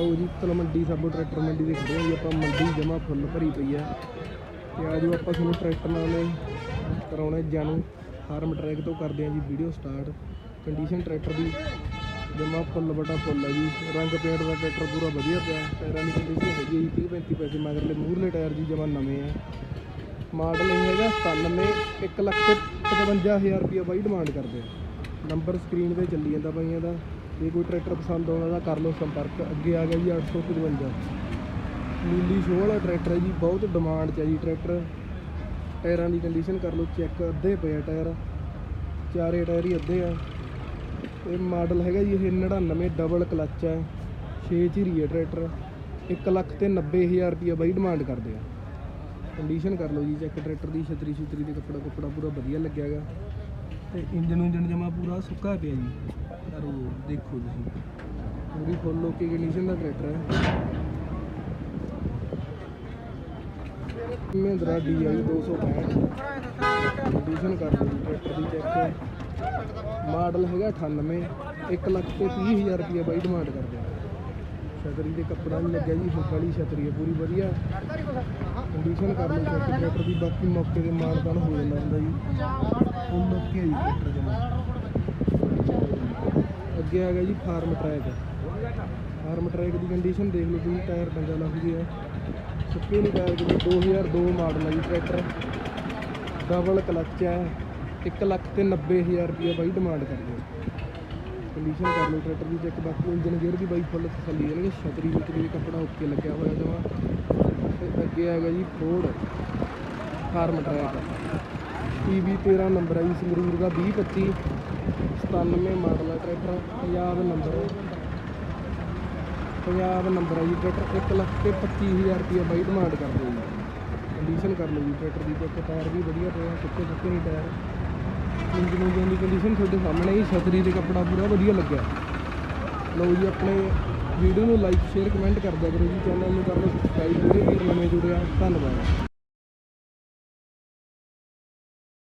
ਆਓ ਜੀ ਤਲਮੰਡੀ ਸਾਬੋ ਟਰੈਕਟਰ ਮੰਡੀ ਦੇ ਖੜੇ ਹਾਂ ਜੀ, ਆਪਾਂ ਮੰਡੀ ਜਮਾ ਫੁੱਲ ਭਰੀ ਪਈ ਆ। ਤੇ ਜੋ ਆਪਾਂ ਤੁਹਾਨੂੰ ਟਰੈਕਟਰ ਨਾਲ ਕਰਾਉਣੇ ਜਾਣੂ। ਫਾਰਮ ਟਰੈਕ ਤੋਂ ਕਰਦੇ ਹਾਂ ਜੀ, ਵੀਡੀਓ ਸਟਾਰਟ। ਕੰਡੀਸ਼ਨ ਟਰੈਕਟਰ ਦੀ ਜਮਾ ਫੁੱਲ ਬਟਾ ਫੁੱਲ ਆ ਜੀ। ਰੰਗ ਪੇਂਟ ਦਾ ਟਰੈਕਟਰ ਪੂਰਾ ਵਧੀਆ ਪਿਆ, ਟਾਇਰਾਂ ਦੀ ਕੰਡੀਸ਼ਨ ਹੈਗੀ ਹੈ ਜੀ 30 35 ਪੈਸੇ ਮਗਰਲੇ ਮੂਹਰਲੇ ਟਾਇਰ ਜੀ ਜਮਾ ਨਵੇਂ ਆ। ਮਾਡਲ ਇਹ ਹੈਗਾ 97 1 ਲੱਖ ਤੇ 55000 ਰੁਪਏ ਬਾਈ ਡਿਮਾਂਡ ਕਰਦੇ ਆ। ਨੰਬਰ ਸਕਰੀਨ ਤੇ ਚੱਲੀ ਜਾਂਦਾ ਬਾਈਆਂ ਦਾ। ਜੇ ਕੋਈ ਟਰੈਕਟਰ ਪਸੰਦ ਆਉਣਾ ਤਾਂ ਕਰ ਲਓ ਸੰਪਰਕ। ਅੱਗੇ ਆ ਗਿਆ ਜੀ 855 ਨੀਲੀ ਸ਼ੋਅ ਵਾਲਾ ਟਰੈਕਟਰ ਹੈ ਜੀ, ਬਹੁਤ ਡਿਮਾਂਡ 'ਚ ਹੈ ਜੀ ਟਰੈਕਟਰ। ਟਾਇਰਾਂ ਦੀ ਕੰਡੀਸ਼ਨ ਕਰ ਲਓ ਚੈੱਕ ਅੱਧੇ ਪਏ ਆ ਟਾਇਰ। ਚਾਰੇ ਟਾਇਰ ਹੀ ਅੱਧੇ ਆ। ਇਹ ਮਾਡਲ ਹੈਗਾ ਜੀ, ਇਹ 99 ਡਬਲ ਕਲੱਚ ਹੈ। 6 ਝੀਰੀ ਹੈ ਟਰੈਕਟਰ। 1 ਲੱਖ ਤੇ 90000 ਰੁਪਏ ਬਾਈ ਡਿਮਾਂਡ ਕਰਦੇ ਆ। ਕੰਡੀਸ਼ਨ ਕਰ ਲਓ ਜੀ ਚੈੱਕ ਟਰੈਕਟਰ ਦੀ ਛਤਰੀ ਛਤਰੀ ਦੇ ਕੱਪੜਾ ਕੁੱਪੜਾ ਪੂਰਾ ਵਧੀਆ ਲੱਗਿਆ ਹੈਗਾ। ਤੇ ਇੰਜਨ ਇੰਜਨ ਜਮਾ ਪੂਰਾ ਸੁੱਕਾ ਪਿਆ ਜੀ। ਯਾਰ ਦੇਖੋ ਤੁਸੀਂ। ਪੂਰੀ ਫੁੱਲ ਓਕੇ ਕੰਡੀਸ਼ਨ ਦਾ ਟਰੈਕਟਰ ਹੈ। ਮਹਿੰਦਰਾ DI 265 ਕੰਡੀਸ਼ਨ ਕਰ ਲਓ ਟਰੈਕਟਰ ਦੀ ਚੈੱਕ ਮਾਡਲ ਹੈਗਾ 98 1 ਲੱਖ ਤੇ 30000 ਰੁਪਏ ਬਾਈ ਡਿਮਾਂਡ ਕਰਦੇ ਛਤਰੀ ਦੇ ਕੱਪੜਾ ਵੀ ਲੱਗਿਆ ਜੀ, ਹੁੱਕ ਵਾਲੀ ਛਤਰੀ ਹੈ, ਪੂਰੀ ਵਧੀਆ। ਕੰਡੀਸ਼ਨ ਕਰ ਲਓ ਟਰੈਕਟਰ ਦੀ, ਬਾਕੀ ਮੌਕੇ ਤੇ ਮਾਨਤਾਨ ਹੋ ਜਾਂਦਾ ਹੁੰਦਾ ਜੀ। ਫੁੱਲ ਓਕੇ ਜੀ ਟਰੈਕਟਰ ਜਮਾ ਅੱਗੇ ਆ ਗਿਆ ਜੀ ਫਾਰਮ ਟਰੈਕ। ਫਾਰਮ ਟਰੈਕ ਦੀ ਕੰਡੀਸ਼ਨ ਦੇਖ ਲਓ ਤੁਸੀਂ ਟਾਇਰ ਡੰਗਾ ਲੱਗ ਗਿਆ। ਸੁੱਕੇ ਨਹੀਂ ਟਾਇਰ ਕਿਤੇ 2002 ਮਾਡਲ ਹੈ ਜੀ ਟਰੈਕਟਰ ਡਬਲ ਕਲੱਚ ਹੈ 1 ਲੱਖ ਤੇ 90000 ਰੁਪਏ ਬਾਈ ਡਿਮਾਂਡ ਕਰਦੇ ਕੰਡੀਸ਼ਨ ਕਰ ਲਓ ਟਰੈਕਟਰ ਦੀ ਚੈੱਕ ਬਾਕੀ ਇੰਜਨ ਗੇਅਰ ਦੀ ਬਾਈ ਫੁੱਲ ਤਸੱਲੀ ਜਾਣਗੇ ਛਤਰੀ ਛਤਰੀ ਦੇ ਕੱਪੜਾ ਓਕੇ ਲੱਗਿਆ ਹੋਇਆ ਜਮਾ। ਤੇ ਅੱਗੇ ਆ ਗਿਆ ਜੀ Ford farm track. PB 13 number ਹੈ ਜੀ, ਸੰਗਰੂਰ ਦਾ 2025 97 ਮਾਡਲ ਆ tractor Punjab number Punjab number ਹੈ ਜੀ ਟਰੈਕਟਰ 1 ਲੱਖ ਤੇ 25000 ਰੁਪਏ ਬਾਈ ਡਿਮਾਂਡ ਕਰਦੇ ਆ ਜੀ। ਕੰਡੀਸ਼ਨ ਕਰ ਲਓ ਜੀ ਟਰੈਕਟਰ ਦੀ ਚੈੱਕ ਟਾਇਰ ਵੀ ਵਧੀਆ ਪਿਆ ਕਿੱਥੇ ਕਿੱਥੇ ਨਹੀਂ ਟਾਇਰ ਇੰਜਨ ਇੰਜਨ ਦੀ ਕੰਡੀਸ਼ਨ ਤੁਹਾਡੇ ਸਾਹਮਣੇ ਹੀ, ਛਤਰੀ ਤੇ ਕੱਪੜਾ ਪੂਰਾ ਵਧੀਆ ਲੱਗਿਆ। ਲਓ ਜੀ ਆਪਣੇ ਵੀਡੀਓ ਨੂੰ ਲਾਈਕ ਸ਼ੇਅਰ ਕਮੈਂਟ ਕਰ ਦਿਆ ਕਰੋ ਜੀ ਚੈਨਲ ਨੂੰ ਕਰ ਲਓ ਸਬਸਕ੍ਰਾਈਬ ਜਿਹੜੇ ਵੀਰ ਨਵੇਂ ਜੁੜਿਆ ਧੰਨਵਾਦ।